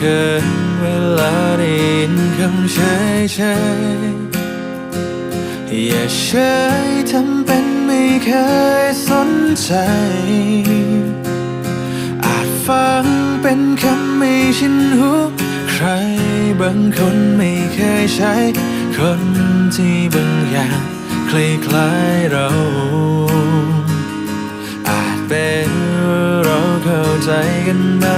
เวลาได้ยินคำเฉยเฉยอย่าเฉยทำเป็นไม่เคยสนใจ อาจฟังเป็นคำไม่ชินหูใครบางคนไม่เคยใช้ คนที่บางอย่างคล้ายๆเรา อาจเป็นเราเข้าใจกันมา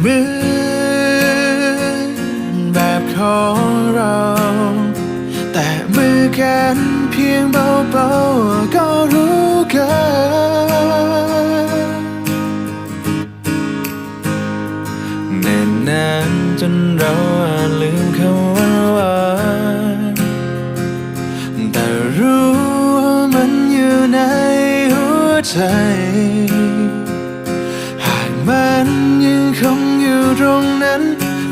เหมือนแบบของเรา แต่มือกันเพียงเบาๆก็รู้กันเน่นนานจนเราอาจลืมคำว่าหวานแต่รู้ว่ามันอยู่ในหัวใจ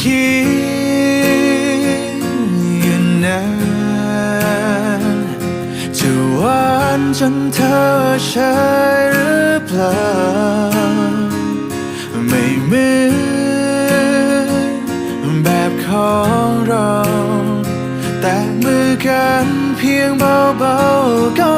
คิดอยู่นานจะหวานจนเธอใช่หรือเปล่า ไม่เหมือนแบบของเรา แต่มือกันเพียงเบาๆก็